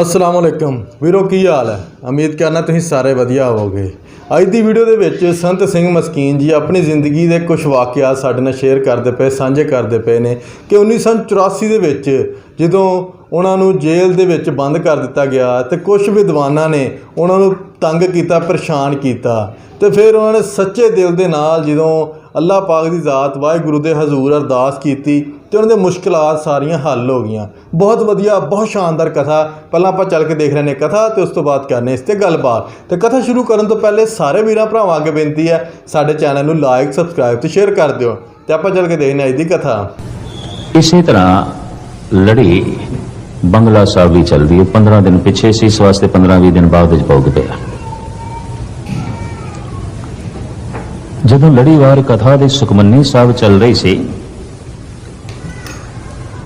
ਅਸਲਾਮ ਅਲੈਕਮ ਵੀਰੋ, ਕੀ ਹਾਲ ਹੈ? ਉਮੀਦ ਕਰਨਾ ਤੁਸੀਂ ਸਾਰੇ ਵਧੀਆ ਹੋਵੋਗੇ। ਅੱਜ ਦੀ ਵੀਡੀਓ ਦੇ ਵਿੱਚ ਸੰਤ ਸਿੰਘ ਮਸਕੀਨ ਜੀ ਆਪਣੀ ਜ਼ਿੰਦਗੀ ਦੇ ਕੁਝ ਵਾਕਿਆਤ ਸਾਡੇ ਨਾਲ ਸ਼ੇਅਰ ਕਰਦੇ ਪਏ, ਸਾਂਝੇ ਕਰਦੇ ਪਏ ਨੇ ਕਿ 1984 ਦੇ ਵਿੱਚ ਜਦੋਂ ਉਹਨਾਂ ਨੂੰ ਜੇਲ੍ਹ ਦੇ ਵਿੱਚ ਬੰਦ ਕਰ ਦਿੱਤਾ ਗਿਆ ਤੇ ਕੁਝ ਵਿਦਵਾਨਾਂ ਨੇ ਉਹਨਾਂ ਨੂੰ ਤੰਗ ਕੀਤਾ, ਪਰੇਸ਼ਾਨ ਕੀਤਾ ਤੇ ਫਿਰ ਉਹਨਾਂ ਨੇ ਸੱਚੇ ਦਿਲ ਦੇ ਨਾਲ ਜਦੋਂ ਅੱਲਾਹ ਪਾਕ ਦੀ ਜ਼ਾਤ, ਵਾਹਿਗੁਰੂ ਦੇ ਹਜ਼ੂਰ ਅਰਦਾਸ ਕੀਤੀ ਤੇ ਉਹਨਾਂ ਦੇ ਮੁਸ਼ਕਲਾਂ ਸਾਰੀਆਂ ਹੱਲ ਹੋ ਗਈਆਂ। ਬਹੁਤ ਵਧੀਆ, ਬਹੁਤ ਸ਼ਾਨਦਾਰ ਕਥਾ। ਪਹਿਲਾਂ ਆਪਾਂ ਚੱਲ ਕੇ ਦੇਖ ਰਹੇ ਨੇ ਕਥਾ ਤੇ ਉਸ ਤੋਂ ਬਾਅਦ ਕਰਨੇ ਇਸ ਤੇ ਗੱਲਬਾਤ। ਤੇ ਕਥਾ ਸ਼ੁਰੂ ਕਰਨ ਤੋਂ ਪਹਿਲੇ ਸਾਰੇ ਵੀਰਾਂ ਭਰਾਵਾਂ ਅੱਗੇ ਬੇਨਤੀ ਹੈ, ਸਾਡੇ ਚੈਨਲ ਨੂੰ ਲਾਈਕ ਸਬਸਕ੍ਰਾਈਬ ਤੇ ਸ਼ੇਅਰ ਕਰ ਦਿਓ। ਤੇ ਆਪਾਂ ਚੱਲ ਕੇ ਦੇਖਨੇ ਅੱਜ ਦੀ ਕਥਾ। ਇਸੇ ਤਰ੍ਹਾਂ ਲੜੀ ਬੰਗਲਾ ਸਾਹਿਬ ਵੀ ਚੱਲਦੀ ਹੈ। 15 ਦਿਨ ਪਿੱਛੇ ਸੀ, ਇਸ ਵਾਸਤੇ 15-20 ਦਿਨ ਬਾਅਦ ਵਿੱਚ ਪਹੁੰਚ ਪਿਆ। ਜਦੋਂ ਲੜੀਵਾਰ ਕਥਾ ਦੇ ਸੁਖਮਨੀ ਸਾਹਿਬ ਚੱਲ ਰਹੀ ਸੀ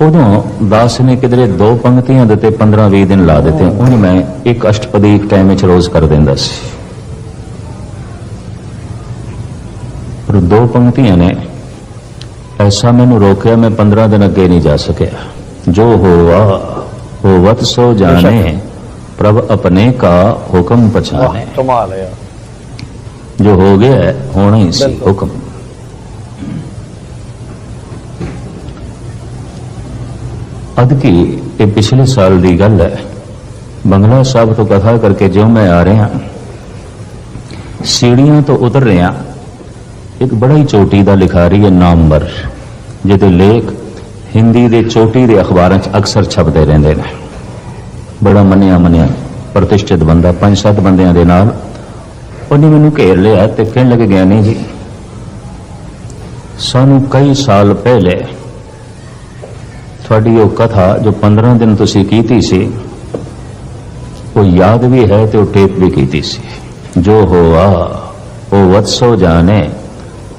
ਉਦੋਂ ਦਾਸ ਨੇ ਕਿਧਰੇ ਦੋ ਪੰਕਤੀਆਂ ਦੇ ਤੇ 15-20 ਦਿਨ ਲਾ ਦਿੱਤੇ। ਉਹਨੂੰ ਮੈਂ ਇੱਕ ਅਸ਼ਟਪਦੀ ਇੱਕ ਟਾਈਮ ਵਿੱਚ ਰੋਜ਼ ਕਰ ਦਿੰਦਾ ਸੀ। ਪਰ ਦੋ ਪੰਕਤੀਆਂ ਨੇ ਐਸਾ ਮੈਨੂੰ ਰੋਕਿਆ ਮੈਂ 15 ਦਿਨ ਅੱਗੇ ਨਹੀਂ ਜਾ ਸਕਿਆ। ਜੋ ਹੋਵਾ ਹੋਵਤ ਸੋ ਜਾਣੇ ਪ੍ਰਭ ਆਪਣੇ ਕਾ ਹੁਕਮ ਪਛਾਨੇ ਕਮਾਲ ਹੈ ਜੋ ਹੋ ਗਿਆ ਹੋਣਾ ਹੀ ਸੀ। ਹੁਕਮ। ਅਦ ਕੀ ਇਹ ਪਿਛਲੇ ਸਾਲ ਦੀ ਗੱਲ ਹੈ। ਬੰਗਲਾ ਸਾਹਿਬ ਤੋਂ ਕਥਾ ਕਰਕੇ ਜਿਉਂ ਮੈਂ ਆ ਰਿਹਾ ਸੀੜੀਆਂ ਤੋਂ ਉਤਰ ਰਿਹਾ ਇੱਕ ਬੜਾ ਹੀ ਚੋਟੀ ਦਾ ਲਿਖਾਰੀ ਹੈ ਨਾਮਵਰ ਜਿਹਦੇ ਲੇਖ ਹਿੰਦੀ ਦੇ ਚੋਟੀ ਦੇ ਅਖਬਾਰਾਂ 'ਚ ਅਕਸਰ ਛਪਦੇ ਰਹਿੰਦੇ ਨੇ। ਬੜਾ ਮੰਨਿਆ ਮੰਨਿਆ ਪ੍ਰਤਿਸ਼ਠਿਤ ਬੰਦਾ ਪੰਜ ਸੱਤ ਬੰਦਿਆਂ ਦੇ ਨਾਲ ਉਹਨੇ ਮੈਨੂੰ ਘੇਰ ਲਿਆ ਤੇ ਕਹਿਣ ਲੱਗੇ ਗਿਆਨੀ ਜੀ। ਸਾਨੂੰ ਕਈ ਸਾਲ ਪਹਿਲੇ ਤੁਹਾਡੀ ਉਹ ਕਥਾ ਜੋ 15 ਦਿਨ ਤੁਸੀਂ ਕੀਤੀ ਸੀ, ਉਹ ਯਾਦ ਵੀ ਹੈ ਤੇ ਉਹ ਟੇਪ ਵੀ ਕੀਤੀ ਸੀ। ਜੋ ਹੋਆ, ਉਹ ਵਤਸੋ ਜਾਣੇ,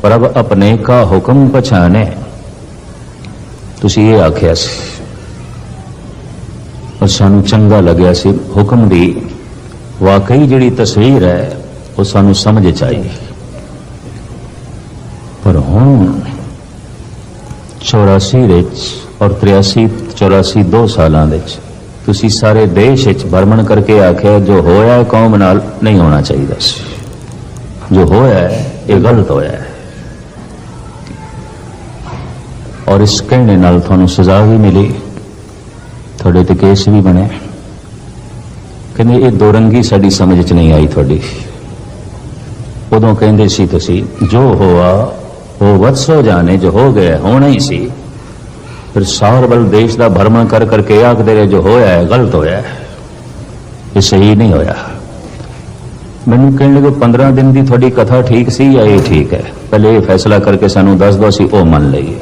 ਪ੍ਰਭ ਆਪਣੇ ਕਾ ਹੁਕਮ ਪਛਾਣੇ। ਤੁਸੀਂ ਇਹ ਆਖਿਆ ਸੀ। ਔਰ ਸਾਨੂੰ ਚੰਗਾ ਲੱਗਿਆ ਸੀ ਹੁਕਮ ਦੀ। ਵਾਕਈ ਜਿਹੜੀ ਤਸਵੀਰ ਹੈ ਉਹ ਸਾਨੂੰ ਸਮਝ ਚ ਆਈ ਪਰ ਹੁਣ 84 ਵਿੱਚ ਔਰ 83 84 ਦੋ ਸਾਲਾਂ ਵਿੱਚ ਤੁਸੀਂ ਸਾਰੇ ਦੇਸ਼ ਵਿੱਚ ਭਰਮਣ ਕਰਕੇ ਆਖਿਆ, ਜੋ ਹੋਇਆ ਹੈ ਕੌਮ ਨਾਲ ਨਹੀਂ ਹੋਣਾ ਚਾਹੀਦਾ ਸੀ। ਜੋ ਹੋਇਆ ਹੈ, ਇਹ ਗਲਤ ਹੋਇਆ ਹੈ। ਔਰ ਇਸ ਕਹਿਣੇ ਨਾਲ ਤੁਹਾਨੂੰ ਸਜ਼ਾ ਵੀ ਮਿਲੀ। ਤੁਹਾਡੇ ਤੇ ਕੇਸ ਵੀ ਬਣੇ। ਕਹਿੰਦੇ, ਇਹ ਦੋਰੰਗੀ ਸਾਡੀ ਸਮਝ ਚ ਨਹੀਂ ਆਈ ਤੁਹਾਡੀ। ਉਦੋਂ ਕਹਿੰਦੇ ਸੀ ਤੁਸੀਂ, ਜੋ ਹੋਆ ਉਹ ਵਤਸੋ ਜਾਣੇ, ਜੋ ਹੋ ਗਿਆ, ਹੋਣਾ ਹੀ ਸੀ। ਫਿਰ ਸਾਰ ਬਲ ਦੇਸ਼ ਦਾ ਭਰਮਣ ਕਰ ਕਰਕੇ ਆਖਦੇ ਰਹੇ, ਜੋ ਹੋਇਆ ਹੈ, ਗਲਤ ਹੋਇਆ ਹੈ, ਇਹ ਸਹੀ ਨਹੀਂ ਹੋਇਆ। ਮੈਨੂੰ ਕਹਿਣ ਲੱਗੇ 15 ਦਿਨ ਦੀ ਤੁਹਾਡੀ ਕਥਾ ਠੀਕ ਸੀ ਜਾਂ ਇਹ ਠੀਕ ਹੈ? ਪਹਿਲੇ ਇਹ ਫੈਸਲਾ ਕਰਕੇ ਸਾਨੂੰ ਦੱਸ ਦਿਓ, ਅਸੀਂ ਉਹ ਮੰਨ ਲਈਏ।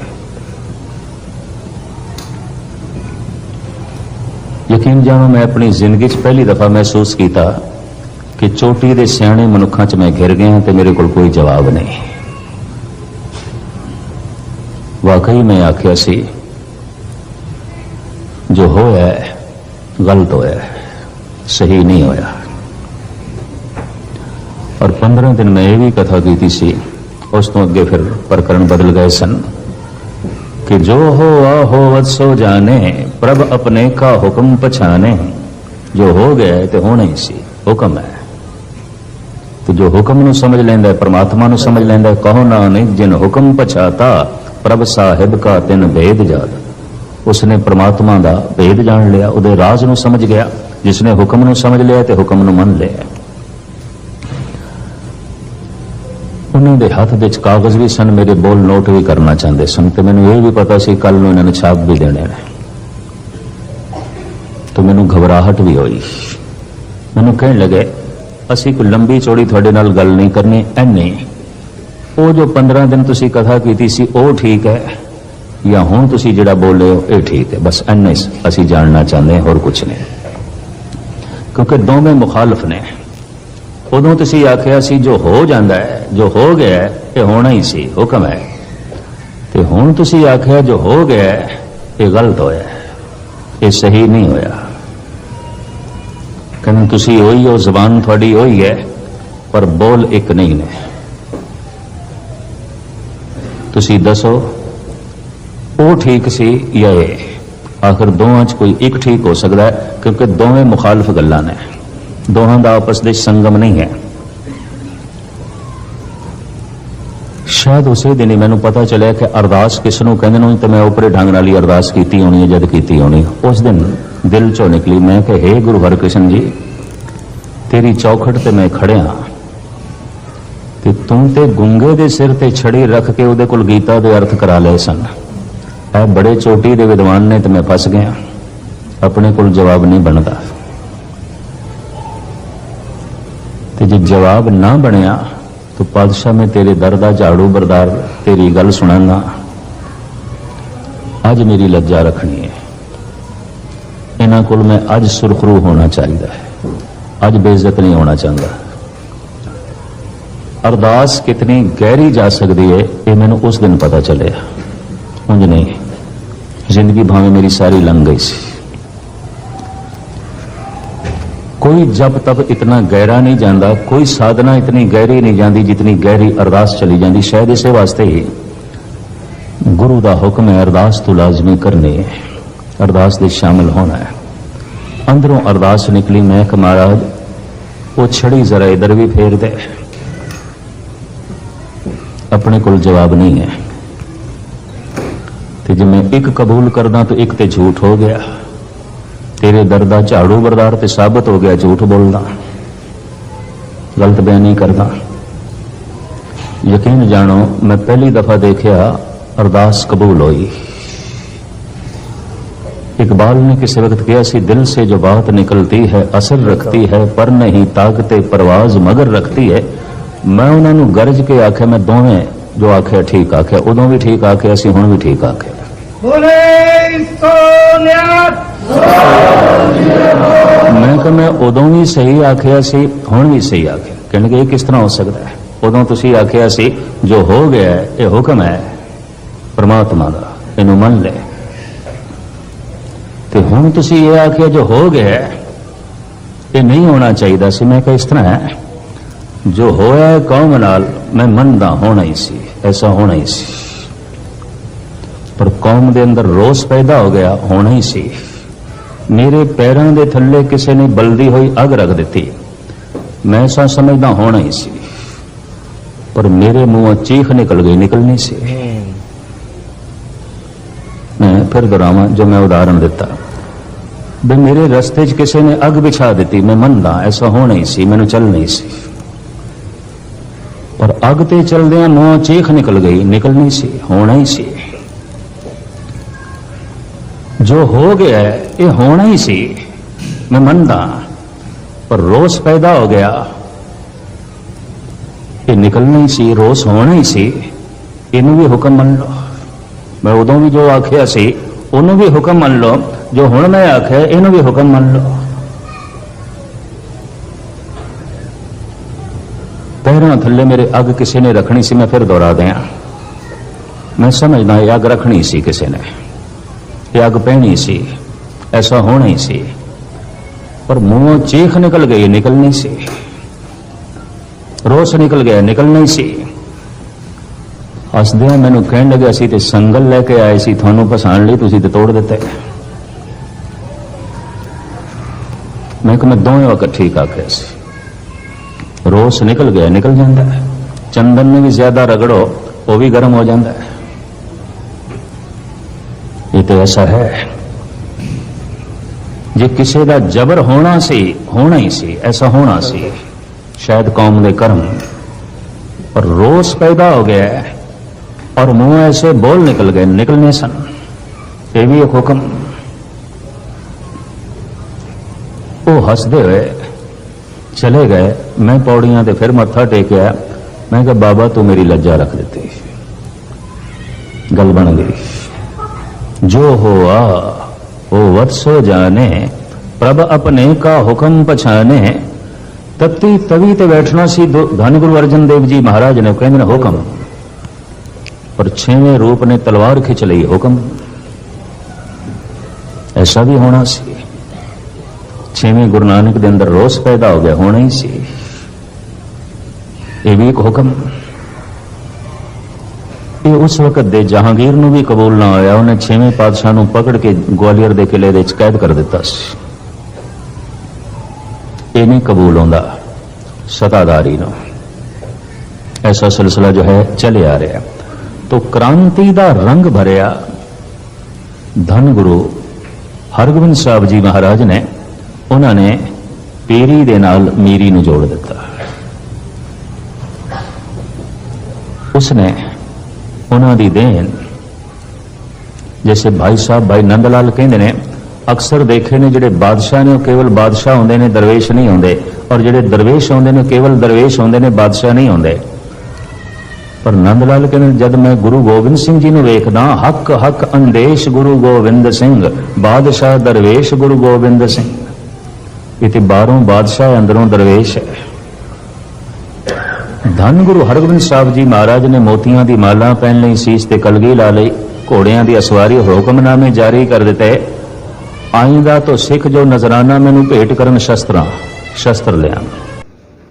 ਯਕੀਨ ਜਾਣੋ, ਮੈਂ ਆਪਣੀ ਜ਼ਿੰਦਗੀ 'ਚ ਪਹਿਲੀ ਦਫਾ ਮਹਿਸੂਸ ਕੀਤਾ ਕਿ ਚੋਟੀ ਦੇ ਸਿਆਣੇ ਮਨੁੱਖਾਂ 'ਚ ਮੈਂ ਘਿਰ ਗਿਆ ਤੇ ਮੇਰੇ ਕੋਲ ਕੋਈ ਜਵਾਬ ਨਹੀਂ। ਵਾਕਈ ਮੈਂ ਆਖਿਆ ਸੀ, ਜੋ ਹੋਇਆ ਗਲਤ ਹੋਇਆ ਸਹੀ ਨਹੀਂ ਹੋਇਆ। ਔਰ 15 ਦਿਨ ਮੈਂ ਇਹ ਵੀ ਕਥਾ ਕੀਤੀ ਸੀ, ਉਸ ਤੋਂ ਅੱਗੇ ਫਿਰ ਪ੍ਰਕਰਣ ਬਦਲ ਗਏ ਸਨ ਕਿ ਜੋ ਹੋ ਹੋਆ ਹੋਵਤ ਸੋ ਜਾਣੇ, ਪ੍ਰਭ ਆਪਣੇ ਕਾ ਹੁਕਮ ਪਛਾਣੇ, ਜੋ ਹੋ ਗਿਆ ਤੇ ਹੋਣਾ ਹੀ ਸੀ, ਹੁਕਮ ਹੈ। ਤੇ ਜੋ ਹੁਕਮ ਨੂੰ ਸਮਝ ਲੈਂਦਾ ਹੈ, ਪ੍ਰਮਾਤਮਾ ਨੂੰ ਸਮਝ ਲੈਂਦਾ ਹੈ, ਕਹੋ ਨਾਨਕ, ਜਿਨ ਹੁਕਮ ਪਛਾਤਾ, ਪ੍ਰਭ ਸਾਹਿਬ ਕਾ ਤਿਨ ਭੇਦ ਜਾਤ। ਉਸਨੇ ਪ੍ਰਮਾਤਮਾ ਦਾ ਭੇਦ ਜਾਣ ਲਿਆ, ਉਹਦੇ ਰਾਜ਼ ਨੂੰ ਸਮਝ ਗਿਆ। ਜਿਸਨੇ ਹੁਕਮ ਨੂੰ ਸਮਝ ਲਿਆ ਤੇ ਹੁਕਮ ਨੂੰ ਮੰਨ ਲਿਆ। ਉਹਨਾਂ ਦੇ ਹੱਥ ਵਿੱਚ ਕਾਗਜ਼ ਵੀ ਸਨ, ਮੇਰੇ ਬੋਲ ਨੋਟ ਵੀ ਕਰਨਾ ਚਾਹੁੰਦੇ ਸਨ ਤੇ ਮੈਨੂੰ ਇਹ ਵੀ ਪਤਾ ਸੀ ਕੱਲ ਨੂੰ ਇਹਨਾਂ ਨੇ ਛਾਪ ਵੀ ਦੇਣੇ ਨੇ। ਤੇ ਮੈਨੂੰ ਘਬਰਾਹਟ ਵੀ ਹੋਈ। ਮੈਨੂੰ ਕਹਿਣ ਲੱਗੇ ਅਸੀਂ ਕੋਈ ਲੰਬੀ ਚੌੜੀ ਤੁਹਾਡੇ ਨਾਲ ਗੱਲ ਨਹੀਂ ਕਰਨੀ ਐਨੇ। ਉਹ ਜੋ 15 ਦਿਨ ਤੁਸੀਂ ਕਥਾ ਕੀਤੀ ਸੀ ਉਹ ਠੀਕ ਹੈ। ਜਾਂ ਹੁਣ ਤੁਸੀਂ ਜਿਹੜਾ ਬੋਲੇ ਹੋ ਇਹ ਠੀਕ ਹੈ। ਬਸ ਐਨੇ ਅਸੀਂ ਜਾਣਨਾ ਚਾਹੁੰਦੇ ਹਾਂ ਹੋਰ ਕੁਝ ਨਹੀਂ। ਕਿਉਂਕਿ ਦੋਵੇਂ ਮੁਖਾਲਫ ਨੇ। ਉਦੋਂ ਤੁਸੀਂ ਆਖਿਆ ਸੀ ਜੋ ਹੋ ਜਾਂਦਾ ਹੈ ਜੋ ਹੋ ਗਿਆ ਹੈ, ਇਹ ਹੋਣਾ ਹੀ ਸੀ ਹੁਕਮ ਹੈ। ਤੇ ਹੁਣ ਤੁਸੀਂ ਆਖਿਆ ਜੋ ਹੋ ਗਿਆ ਹੈ, ਇਹ ਗਲਤ ਹੋਇਆ ਇਹ ਸਹੀ ਨਹੀਂ ਹੋਇਆ। ਕਹਿੰਦੇ ਤੁਸੀਂ ਉਹੀ ਹੋ ਜ਼ਬਾਨ ਤੁਹਾਡੀ ਉਹੀ ਹੈ, ਪਰ ਬੋਲ ਇੱਕ ਨਹੀਂ ਨੇ। ਤੁਸੀਂ ਦੱਸੋ, ਉਹ ਠੀਕ ਸੀ ਜਾਂ ਇਹ? ਆਖਰ ਦੋਵਾਂ 'ਚ ਕੋਈ ਇੱਕ ਠੀਕ ਹੋ ਸਕਦਾ ਹੈ, ਕਿਉਂਕਿ ਦੋਵੇਂ ਮੁਖਾਲਫ ਗੱਲਾਂ ਨੇ। ਦੋਹਾਂ ਦਾ ਆਪਸ ਦੇ ਸੰਗਮ ਨਹੀਂ ਹੈ। ਸ਼ਾਇਦ ਉਸੇ ਦਿਨ ਹੀ ਮੈਨੂੰ ਪਤਾ ਚੱਲਿਆ ਕਿ ਅਰਦਾਸ ਕਿਸ ਨੂੰ ਕਹਿੰਦੇ ਨੇ ਤੇ ਮੈਂ ਉਪਰੇ ਢੰਗ ਨਾਲ ਹੀ ਅਰਦਾਸ ਕੀਤੀ ਹੋਣੀ ਹੈ, ਜਦ ਕੀਤੀ ਹੋਣੀ ਉਸ ਦਿਨ ਦਿਲ ਚੋਂ ਨਿਕਲੀ, ਮੈਂ ਕਿ हे ਗੁਰੂ ਹਰਕ੍ਰਿਸ਼ਨ ਜੀ, ਤੇਰੀ ਚੌਖਟ ਤੇ ਮੈਂ ਖੜਿਆ ਤੇ ਤੂੰ ਤੇ ਗੁੰਗੇ ਦੇ ਸਿਰ ਤੇ ਛੜੀ ਰੱਖ ਕੇ ਉਹਦੇ ਕੋਲ ਗੀਤਾ ਦੇ ਅਰਥ ਕਰਾ ਲਏ ਸਨ। ਇਹ ਬੜੇ ਚੋਟੀ ਦੇ ਵਿਦਵਾਨ ਨੇ ਤੇ ਮੈਂ ਫਸ ਗਿਆ। ਆਪਣੇ ਕੋਲ ਜਵਾਬ ਨਹੀਂ ਬਣਦਾ। ਤੇ ਜੇ ਜਵਾਬ ਨਾ ਬਣਿਆ ਤਾਂ ਪਾਦਸ਼ਾਹ ਮੈਂ ਤੇਰੇ ਦਰ ਦਾ ਝਾੜੂ ਬਰਦਾਰ ਤੇਰੀ ਗੱਲ ਸੁਣਾਂਗਾ। ਅੱਜ ਮੇਰੀ ਲੱਜਾ ਰੱਖਣੀ ਹੈ। ਇਹਨਾਂ ਕੋਲ ਮੈਂ ਅੱਜ ਸੁਰਖਰੂ ਹੋਣਾ ਚਾਹੀਦਾ ਹੈ। ਅੱਜ ਬੇਇੱਜ਼ਤ ਨਹੀਂ ਹੋਣਾ ਚਾਹੁੰਦਾ। ਅਰਦਾਸ ਕਿਤਨੀ ਗਹਿਰੀ ਜਾ ਸਕਦੀ ਹੈ, ਇਹ ਮੈਨੂੰ ਉਸ ਦਿਨ ਪਤਾ ਚੱਲਿਆ। ਉਂਝ ਨਹੀਂ, ਜ਼ਿੰਦਗੀ ਭਾਵੇਂ ਮੇਰੀ ਸਾਰੀ ਲੰਘ ਗਈ ਸੀ। कोई जब तब इतना गहरा नहीं जाता कोई साधना इतनी गहरी नहीं जाती जितनी गहरी अरदास चली जाती शायद इसे वास्ते ही गुरु का हुक्म है अरदास तो लाजमी करनी है अरदास दे शामिल होना है अंदरों अरदास निकली मैं कि महाराज वो छड़ी जरा इधर भी फेर दे अपने को जवाब नहीं है ਤੇ ਜੇ ਮੈਂ ਇੱਕ ਕਬੂਲ ਕਰਦਾ ਤਾਂ ਇੱਕ ਤੇ ਝੂਠ ਹੋ ਗਿਆ ਤੇਰੇ ਦਰ ਦਾ ਝਾੜੂ ਬਰਦਾਰ ਤੇ ਸਾਬਤ ਹੋ ਗਿਆ ਝੂਠ ਬੋਲਦਾ ਗਲਤ ਬਿਆਨ ਨਹੀਂ ਕਰਦਾ ਯਕੀਨ ਜਾਣੋ ਮੈਂ ਪਹਿਲੀ ਦਫਾ ਦੇਖਿਆ ਅਰਦਾਸ ਕਬੂਲ ਹੋਈ इकबाल ने किसी वक्त किया सी दिल से जो बात निकलती है असर रखती है पर नहीं ताकते परवाज मगर रखती है मैं उन्होंने गरज के आख्या मैं दोवें जो आख्या ठीक आख्या उदों भी ठीक आख्या सी हुण भी ठीक आख्या ਮੈਂ ਕਿ ਮੈਂ ਉਦੋਂ ਵੀ ਸਹੀ ਆਖਿਆ ਸੀ, ਹੁਣ ਵੀ ਸਹੀ ਆਖਿਆ। ਕਹਿੰਦੇ ਇਹ ਕਿਸ ਤਰ੍ਹਾਂ ਹੋ ਸਕਦਾ ਹੈ? ਉਦੋਂ ਤੁਸੀਂ ਆਖਿਆ ਸੀ, ਜੋ ਹੋ ਗਿਆ ਇਹ ਹੁਕਮ ਹੈ। ਪਰਮਾਤਮਾ ਦਾ, ਇਹਨੂੰ ਮੰਨ ਲੈ। ਤੇ ਹੁਣ ਤੁਸੀਂ ਇਹ ਆਖਿਆ, ਜੋ ਹੋ ਗਿਆ ਇਹ ਨਹੀਂ ਹੋਣਾ ਚਾਹੀਦਾ ਸੀ। ਮੈਂ ਕਿ ਇਸ ਤਰ੍ਹਾਂ ਹੈ, ਜੋ ਹੋਇਆ ਕੌਮ ਨਾਲ ਮੈਂ ਮੰਨਦਾ ਹੋਣਾ ਹੀ ਸੀ, ਐਸਾ ਹੋਣਾ ਹੀ ਸੀ। ਪਰ ਕੌਮ ਦੇ ਅੰਦਰ ਰੋਸ ਪੈਦਾ ਹੋ ਗਿਆ, ਹੋਣਾ ਹੀ ਸੀ। ਮੇਰੇ ਪੈਰਾਂ ਦੇ ਥੱਲੇ ਕਿਸੇ ਨੇ ਬਲਦੀ ਹੋਈ ਅੱਗ ਰੱਖ ਦਿੱਤੀ। ਮੈਂ ਐਸਾ ਸਮਝਦਾ ਹੋਣਾ ਹੀ ਸੀ। ਪਰ ਮੇਰੇ ਮੂੰਹੋਂ ਚੀਖ ਨਿਕਲ ਗਈ, ਨਿਕਲਣੀ ਸੀ। ਮੈਂ ਫਿਰ ਦੁਹਰਾਵਾਂ, ਜੋ ਮੈਂ ਉਦਾਹਰਣ ਦਿੱਤਾ, ਵੀ ਮੇਰੇ ਰਸਤੇ 'ਚ ਕਿਸੇ ਨੇ ਅੱਗ ਵਿਛਾ ਦਿੱਤੀ, ਮੈਂ ਮੰਨਦਾ, ਐਸਾ ਹੋਣਾ ਹੀ ਸੀ, ਮੈਨੂੰ ਚੱਲ ਨਹੀਂ ਸੀ। ਪਰ ਅੱਗ ਤੇ ਚਲਦਿਆਂ ਮੂੰਹੋਂ ਚੀਖ ਨਿਕਲ ਗਈ, ਨਿਕਲਣੀ ਸੀ, ਹੋਣਾ ਹੀ ਸੀ। ਜੋ ਹੋ ਗਿਆ ਇਹ ਹੋਣਾ ਹੀ ਸੀ। ਮੈਂ ਮੰਨਦਾ, ਪਰ ਰੋਸ ਪੈਦਾ ਹੋ ਗਿਆ। ਇਹ ਨਿਕਲਣਾ ਹੀ ਸੀ, ਰੋਸ ਹੋਣਾ ਹੀ ਸੀ। ਇਹਨੂੰ ਵੀ ਹੁਕਮ ਮੰਨ ਲਓ। ਮੈਂ ਉਦੋਂ ਵੀ ਜੋ ਆਖਿਆ ਸੀ, ਉਹਨੂੰ ਵੀ ਹੁਕਮ ਮੰਨ ਲਓ। ਜੋ ਹੁਣ ਮੈਂ ਆਖਿਆ, ਇਹਨੂੰ ਵੀ ਹੁਕਮ ਮੰਨ ਲਓ। ਪੈਰਾਂ ਥੱਲੇ ਮੇਰੇ ਅੱਗ ਕਿਸੇ ਨੇ ਰੱਖਣੀ ਸੀ, ਮੈਂ ਫਿਰ ਦੁਹਰਾ ਦਿਆਂ। ਮੈਂ ਸਮਝਦਾ, ਇਹ ਅੱਗ ਰੱਖਣੀ ਸੀ ਕਿਸੇ ਨੇ। ਇਹ ਅੱਗ ਪੈਣੀ ਸੀ, ਐਸਾ ਹੋਣਾ ਹੀ ਸੀ। ਪਰ ਮੂੰਹੋਂ ਚੀਖ ਨਿਕਲ ਗਈ ਨਿਕਲਣੀ ਸੀ। ਰੋਸ ਨਿਕਲ ਗਿਆ ਨਿਕਲਣਾ ਹੀ ਸੀ। ਹੱਸਦਿਆਂ ਮੈਨੂੰ ਕਹਿਣ ਲੱਗਿਆ ਸੀ, ਤੇ ਸੰਗਲ ਲੈ ਕੇ ਆਏ ਸੀ, ਤੁਹਾਨੂੰ ਪਸਾਣ ਲਈ ਤੁਸੀਂ ਤੇ ਤੋੜ ਦਿੱਤੇ। ਮੈਂ ਕਿ ਮੈਂ ਦੋਵੇਂ ਵਕਤ ਠੀਕ ਆਖਿਆ ਸੀ। ਰੋਸ ਨਿਕਲ ਗਿਆ, ਨਿਕਲ ਜਾਂਦਾ ਹੈ। ਚੰਦਨ ਨੂੰ ਵੀ ਜ਼ਿਆਦਾ ਰਗੜੋ, ਉਹ ਵੀ ਗਰਮ ਹੋ ਜਾਂਦਾ ਹੈ। ਇਹ ਤਾਂ ਐਸਾ ਹੈ। ਜੇ ਕਿਸੇ ਦਾ ਜ਼ਬਰ ਹੋਣਾ ਸੀ, ਹੋਣਾ ਹੀ ਸੀ, ਐਸਾ ਹੋਣਾ ਸੀ, ਸ਼ਾਇਦ ਕੌਮ ਦੇ ਕਰਮ। ਪਰ ਰੋਸ ਪੈਦਾ ਹੋ ਗਿਆ ਔਰ ਮੂੰਹ ਐਸੇ ਬੋਲ ਨਿਕਲ ਗਏ, ਨਿਕਲਨੇ ਸਨ। ਇਹ ਵੀ ਇੱਕ ਹੁਕਮ। ਉਹ ਹੱਸਦੇ ਹੋਏ ਚਲੇ ਗਏ। ਮੈਂ ਪੌੜੀਆਂ ਤੇ ਫਿਰ ਮੱਥਾ ਟੇਕਿਆ। ਮੈਂ ਕਿਹਾ, ਬਾਬਾ, ਤੂੰ ਮੇਰੀ ਲੱਜਾ ਰੱਖ ਦਿੱਤੀ। ਗੱਲ ਬਣ ਗਈ। जो हुआ वो वत्सो जाने प्रभ अपने का हुक्म पछाने तत्ती तवी ते बैठना सी दो- धन गुरु अर्जन देव जी महाराज ने कहते ने हुक्म पर छेवें रूप ने तलवार खिंच ली हुक्म ऐसा भी होना सी छेवें गुरु नानक के अंदर रोस पैदा हो गया होना ही सी ये भी एक हुक्म ਇਹ ਉਸ ਵਕਤ ਦੇ ਜਹਾਂਗੀਰ ਨੂੰ ਵੀ ਕਬੂਲ ਨਾ ਹੋਇਆ ਉਹਨੇ ਛੇਵੇਂ ਪਾਤਸ਼ਾਹ ਨੂੰ ਪਕੜ ਕੇ ਗਵਾਲੀਅਰ ਦੇ ਕਿਲੇ ਦੇ ਕੈਦ ਕਰ ਦਿੱਤਾ ਸੀ। ਇਹ ਨਹੀਂ ਕਬੂਲ ਹੁੰਦਾ ਸਤਾਦਾਰੀ ਨੂੰ। ਐਸਾ ਸਿਲਸਿਲਾ ਜੋ ਹੈ, ਚਲੇ ਆ ਰਿਹਾ। ਤੋ ਕ੍ਰਾਂਤੀ ਦਾ ਰੰਗ ਭਰਿਆ ਧੰਨ ਗੁਰੂ ਹਰਗੋਬਿੰਦ ਸਾਹਿਬ ਜੀ ਮਹਾਰਾਜ ਨੇ, ਉਹਨਾਂ ਨੇ ਪੀਰੀ ਦੇ ਨਾਲ ਮੀਰੀ ਨੂੰ ਜੋੜ ਦਿੱਤਾ। ਉਸਨੇ ਉਹਨਾਂ ਦੀ ਦੇਣ। ਜਿਵੇਂ ਭਾਈ ਸਾਹਿਬ, ਭਾਈ ਨੰਦ ਲਾਲ ਕਹਿੰਦੇ ਨੇ, ਅਕਸਰ ਦੇਖੇ ਨੇ ਜਿਹੜੇ ਬਾਦਸ਼ਾਹ ਨੇ, ਉਹ ਕੇਵਲ ਬਾਦਸ਼ਾਹ ਹੁੰਦੇ ਨੇ, ਦਰਵੇਸ਼ ਨਹੀਂ ਹੁੰਦੇ। ਔਰ ਜਿਹੜੇ ਦਰਵੇਸ਼ ਹੁੰਦੇ ਨੇ, ਉਹ ਕੇਵਲ ਦਰਵੇਸ਼ ਹੁੰਦੇ ਨੇ, ਬਾਦਸ਼ਾਹ ਨਹੀਂ ਹੁੰਦੇ। ਪਰ ਨੰਦ ਲਾਲ ਕਹਿੰਦੇ ਜਦ ਮੈਂ ਗੁਰੂ ਗੋਬਿੰਦ ਸਿੰਘ ਜੀ ਨੂੰ ਵੇਖਦਾ, ਹੱਕ ਹੱਕ ਅੰਦੇਸ਼ ਗੁਰੂ ਗੋਬਿੰਦ ਸਿੰਘ, ਬਾਦਸ਼ਾਹ ਦਰਵੇਸ਼ ਗੁਰੂ ਗੋਬਿੰਦ ਸਿੰਘ। ਇਹ ਤੇ ਬਾਹਰੋਂ ਬਾਦਸ਼ਾਹ, ਅੰਦਰੋਂ ਦਰਵੇਸ਼ ਹੈ। ਧੰਨ ਗੁਰੂ ਹਰਗੋਬਿੰਦ ਸਾਹਿਬ ਜੀ ਮਹਾਰਾਜ ਨੇ ਮੋਤੀਆਂ ਦੀ ਮਾਲਾ ਪਹਿਨ ਲਈ, ਸੀਸ ਤੇ ਕਲਗੀ ਲਾ ਲਈ, ਘੋੜਿਆਂ ਦੀ ਅਸਵਾਰੀ ਹੁਕਮਨਾਮੇ ਜਾਰੀ ਕਰ ਦਿੱਤੇ। ਆਇੰਦਾ ਤੋਂ ਸਿੱਖ ਜੋ ਨਜ਼ਰਾਨਾ ਮੈਨੂੰ ਭੇਟ ਕਰਨ ਸ਼ਸਤਰਾਂ, ਸ਼ਸਤਰ ਲਿਆ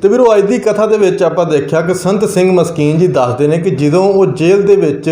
ਤੇ ਵੀਰੋ, ਅੱਜ ਦੀ ਕਥਾ ਦੇ ਵਿੱਚ ਆਪਾਂ ਦੇਖਿਆ ਕਿ ਸੰਤ ਸਿੰਘ ਮਸਕੀਨ ਜੀ ਦੱਸਦੇ ਨੇ ਕਿ ਜਦੋਂ ਉਹ ਜੇਲ੍ਹ ਦੇ ਵਿੱਚ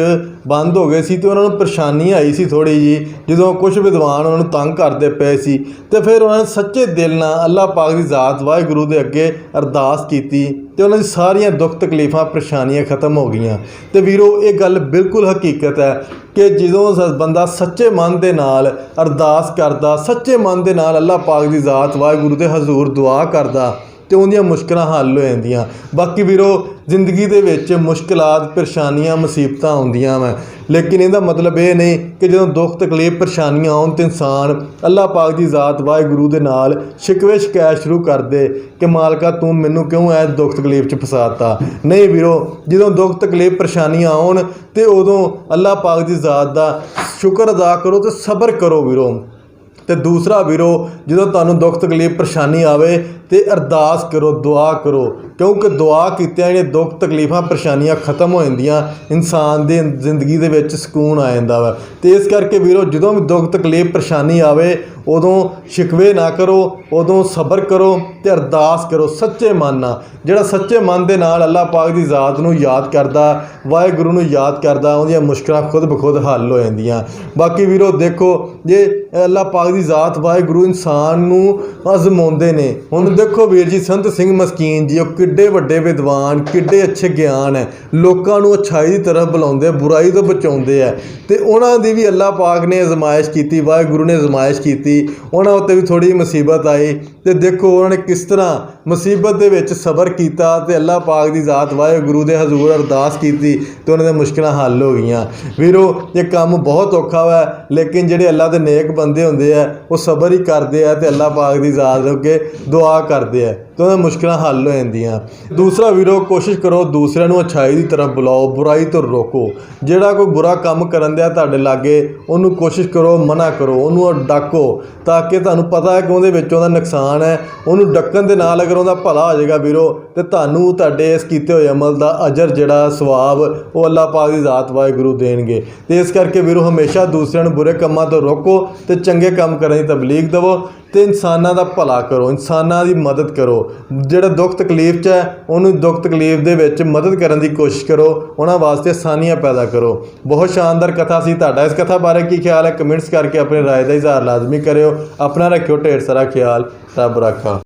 ਬੰਦ ਹੋ ਗਏ ਸੀ ਤੇ ਉਹਨਾਂ ਨੂੰ ਪਰੇਸ਼ਾਨੀ ਆਈ ਸੀ ਥੋੜੀ ਜੀ ਜਦੋਂ ਕੁਝ ਵਿਦਵਾਨ ਉਹਨਾਂ ਨੂੰ ਤੰਗ ਕਰਦੇ ਪਏ ਸੀ ਤੇ ਫਿਰ ਉਹਨਾਂ ਨੇ ਸੱਚੇ ਦਿਲ ਨਾਲ ਅੱਲਾਹ ਪਾਕ ਦੀ ਜ਼ਾਤ ਵਾਹਿਗੁਰੂ ਦੇ ਅੱਗੇ ਅਰਦਾਸ ਕੀਤੀ ਤੇ ਉਹਨਾਂ ਦੀ ਸਾਰੀਆਂ ਦੁੱਖ ਤਕਲੀਫਾਂ, ਪਰੇਸ਼ਾਨੀਆਂ ਖਤਮ ਹੋ ਗਈਆਂ। ਤੇ ਵੀਰੋ, ਇਹ ਗੱਲ ਬਿਲਕੁਲ ਹਕੀਕਤ ਹੈ ਕਿ ਜਦੋਂ ਸ- ਬੰਦਾ ਸੱਚੇ ਮਨ ਦੇ ਨਾਲ ਅਰਦਾਸ ਕਰਦਾ, ਸੱਚੇ ਮਨ ਦੇ ਨਾਲ ਅੱਲਾਹ ਪਾਕ ਦੀ ਜ਼ਾਤ ਵਾਹਿਗੁਰੂ ਦੇ ਹਜ਼ੂਰ ਦੁਆ ਕਰਦਾ ਤੇ ਉਹਦੀਆਂ ਮੁਸ਼ਕਲਾਂ ਹੱਲ ਹੋ ਜਾਂਦੀਆਂ। ਬਾਕੀ ਵੀਰੋ, ਜ਼ਿੰਦਗੀ ਦੇ ਵਿੱਚ ਮੁਸ਼ਕਲਾਂ ਪਰੇਸ਼ਾਨੀਆਂ, ਮੁਸੀਬਤਾਂ ਆਉਂਦੀਆਂ ਵਾ। ਲੇਕਿਨ ਇਹਦਾ ਮਤਲਬ ਇਹ ਨਹੀਂ ਕਿ ਜਦੋਂ ਦੁੱਖ, ਤਕਲੀਫ, ਪਰੇਸ਼ਾਨੀਆਂ ਆਉਣ ਤੇ ਇਨਸਾਨ ਅੱਲਾਹ ਪਾਕ ਦੀ ਜ਼ਾਤ, ਵਾਹਿਗੁਰੂ ਦੇ ਨਾਲ ਸ਼ਿਕਵੇ ਸ਼ਿਕਾਇਤ ਸ਼ੁਰੂ ਕਰ ਦੇ ਕਿ ਮਾਲਕਾ ਤੂੰ ਮੈਨੂੰ ਕਿਉਂ ਐ ਦੁੱਖ, ਤਕਲੀਫ 'ਚ ਫਸਾਤਾ ਨਹੀਂ ਵੀਰੋ, ਜਦੋਂ ਦੁੱਖ, ਤਕਲੀਫ, ਪਰੇਸ਼ਾਨੀਆਂ ਆਉਣ ਤੇ ਉਦੋਂ ਅੱਲਾਹ ਪਾਕ ਦੀ ਜ਼ਾਤ ਦਾ ਸ਼ੁਕਰ ਅਦਾ ਕਰੋ ਤੇ ਸਬਰ ਕਰੋ ਵੀਰੋ। ਤੇ ਦੂਸਰਾ ਵੀਰੋ, ਜਦੋਂ ਤੁਹਾਨੂੰ ਦੁੱਖ, ਤਕਲੀਫ, ਪਰੇਸ਼ਾਨੀ ਆਵੇ ਤੇ ਅਰਦਾਸ ਕਰੋ, ਦੁਆ ਕਰੋ। ਕਿਉਂਕਿ ਦੁਆ ਕੀਤਿਆਂ ਜਿਹੜੇ ਦੁੱਖ, ਤਕਲੀਫਾਂ, ਪਰੇਸ਼ਾਨੀਆਂ ਖਤਮ ਹੋ ਜਾਂਦੀਆਂ। ਇਨਸਾਨ ਦੀ ਜ਼ਿੰਦਗੀ ਦੇ ਵਿੱਚ ਸਕੂਨ ਆ ਜਾਂਦਾ ਵਾ। ਤੇ ਇਸ ਕਰਕੇ ਵੀਰੋ, ਜਦੋਂ ਵੀ ਦੁੱਖ, ਤਕਲੀਫ, ਪਰੇਸ਼ਾਨੀ ਆਵੇ, ਉਦੋਂ ਸ਼ਿਕਵੇ ਨਾ ਕਰੋ, ਉਦੋਂ ਸਬਰ ਕਰੋ ਤੇ ਅਰਦਾਸ ਕਰੋ ਸੱਚੇ ਮਨ ਨਾਲ। ਜਿਹੜਾ ਸੱਚੇ ਮਨ ਦੇ ਨਾਲ ਅੱਲਾਹ ਪਾਕ ਦੀ ਜ਼ਾਤ ਨੂੰ ਯਾਦ ਕਰਦਾ, ਵਾਹਿਗੁਰੂ ਨੂੰ ਯਾਦ ਕਰਦਾ, ਉਹਦੀਆਂ ਮੁਸ਼ਕਲਾਂ ਖੁਦ ਬਖੁਦ ਹੱਲ ਹੋ ਜਾਂਦੀਆਂ। ਬਾਕੀ ਵੀਰੋ, ਦੇਖੋ, ਜੇ ਅੱਲਾਹ ਪਾਕ ਦੀ ਜ਼ਾਤ ਵਾਹਿਗੁਰੂ ਇਨਸਾਨ ਨੂੰ ਅਜ਼ਮਾਉਂਦੇ ਨੇ, ਹੁਣ ਦੇਖੋ ਵੀਰ ਜੀ, ਸੰਤ ਸਿੰਘ ਮਸਕੀਨ ਜੀ, ਉਹ ਕਿੱਡੇ ਵੱਡੇ ਵਿਦਵਾਨ, ਕਿੱਡੇ ਅੱਛੇ ਗਿਆਨ ਹੈ। ਲੋਕਾਂ ਨੂੰ ਅਛਾਈ ਦੀ ਤਰਫ ਬੁਲਾਉਂਦੇ ਬੁਰਾਈ ਤੋਂ ਬਚਾਉਂਦੇ ਆ। ਤੇ ਉਹਨਾਂ ਦੀ ਵੀ ਅੱਲਾਹ ਪਾਕ ਨੇ ਅਜ਼ਮਾਇਸ਼ ਕੀਤੀ, ਵਾਹਿਗੁਰੂ ਨੇ ਅਜ਼ਮਾਇਸ਼ ਕੀਤੀ। ਉਹਨਾਂ ਉੱਤੇ ਵੀ ਥੋੜੀ ਮੁਸੀਬਤ ਆਈ। ਤੇ ਦੇਖੋ ਉਹਨਾਂ ਨੇ ਕਿਸ ਤਰ੍ਹਾਂ ਮੁਸੀਬਤ ਦੇ ਵਿੱਚ ਸਬਰ ਕੀਤਾ ਤੇ ਅੱਲਾਹ ਪਾਕ ਦੀ ਜ਼ਾਤ ਵਾਹਿਗੁਰੂ ਦੇ ਹਜ਼ੂਰ ਅਰਦਾਸ ਕੀਤੀ ਤੇ ਉਹਨਾਂ ਦੀਆਂ ਮੁਸ਼ਕਲਾਂ ਹੱਲ ਹੋ ਗਈਆਂ। ਵੀਰੋ, ਇਹ ਕੰਮ ਬਹੁਤ ਔਖਾ ਵਾ, ਲੇਕਿਨ ਜਿਹੜੇ ਅੱਲਾਹ ਦੇ ਨੇਕ ਬੰਦੇ ਹੁੰਦੇ ਆ, ਉਹ ਸਬਰ ਹੀ ਕਰਦੇ ਆ ਤੇ ਅੱਲਾਹ ਪਾਕ ਦੀ ਜ਼ਾਤ ਅੱਗੇ ਦੁਆ ਕਰਦੇ ਆ। ਤੇ ਉਹਨਾਂ ਦੀਆਂ ਮੁਸ਼ਕਲਾਂ ਹੱਲ ਹੋ ਜਾਂਦੀਆਂ। ਦੂਸਰਾ ਵੀਰੋ, ਕੋਸ਼ਿਸ਼ ਕਰੋ ਦੂਸਰਿਆਂ ਨੂੰ ਅਛਾਈ ਦੀ ਤਰਫ ਬੁਲਾਓ, ਬੁਰਾਈ ਤੋਂ ਰੋਕੋ। ਜਿਹੜਾ ਕੋਈ ਬੁਰਾ ਕੰਮ ਕਰਨ ਦਿਆ ਤੁਹਾਡੇ ਲਾਗੇ, ਉਹਨੂੰ ਕੋਸ਼ਿਸ਼ ਕਰੋ, ਮਨਾ ਕਰੋ, ਉਹਨੂੰ ਡਾਕੋ ਤਾਂ ਕਿ ਤੁਹਾਨੂੰ ਪਤਾ ਹੈ ਕਿ ਉਹਦੇ ਵਿੱਚ ਉਹਦਾ ਨੁਕਸਾਨ ਹੈ। ਉਹਨੂੰ ਡੱਕਣ ਦੇ ਨਾਲ ਅਗਰ ਉਹਦਾ ਭਲਾ ਹੋ ਜਾਏਗਾ ਵੀਰੋ, ਤੇ ਤੁਹਾਨੂੰ ਤੁਹਾਡੇ ਇਸ ਕੀਤੇ ਹੋਏ ਅਮਲ ਦਾ ਅਜਰ ਜਿਹੜਾ ਸਵਾਬ ਉਹ ਅੱਲਾਹ ਪਾਕ ਦੀ ਜ਼ਾਤ ਵਾਹਿਗੁਰੂ ਦੇਣਗੇ। ਤੇ ਇਸ ਕਰਕੇ ਵੀਰੋ, ਹਮੇਸ਼ਾ ਦੂਸਰਿਆਂ ਨੂੰ ਬੁਰੇ ਕੰਮਾਂ ਤੋਂ ਰੋਕੋ ਤੇ ਚੰਗੇ ਕੰਮ ਕਰਨ ਦੀ ਤਬਲੀਗ ਦਿਵੋ ਤੇ ਇਨਸਾਨਾਂ ਦਾ ਭਲਾ ਕਰੋ, ਇਨਸਾਨਾਂ ਦੀ ਮਦਦ ਕਰੋ। ਜਿਹੜਾ ਦੁੱਖ ਤਕਲੀਫ 'ਚ ਹੈ ਉਹਨੂੰ ਦੁੱਖ ਤਕਲੀਫ ਦੇ ਵਿੱਚ ਮਦਦ ਕਰਨ ਦੀ ਕੋਸ਼ਿਸ਼ ਕਰੋ ਉਹਨਾਂ ਵਾਸਤੇ ਆਸਾਨੀਆਂ ਪੈਦਾ ਕਰੋ ਬਹੁਤ ਸ਼ਾਨਦਾਰ ਕਥਾ ਸੀ ਤੁਹਾਡਾ ਇਸ ਕਥਾ ਬਾਰੇ ਕੀ ਖਿਆਲ ਹੈ ਕਮੈਂਟਸ ਕਰਕੇ ਆਪਣੀ رائے ਦਾ ਇਜ਼ਹਾਰ ਲਾਜ਼ਮੀ ਕਰਿਓ ਆਪਣਾ ਰੱਖਿਓ ਢੇਰ ਸਾਰਾ ਖਿਆਲ ਰੱਬ ਰਾਖਾ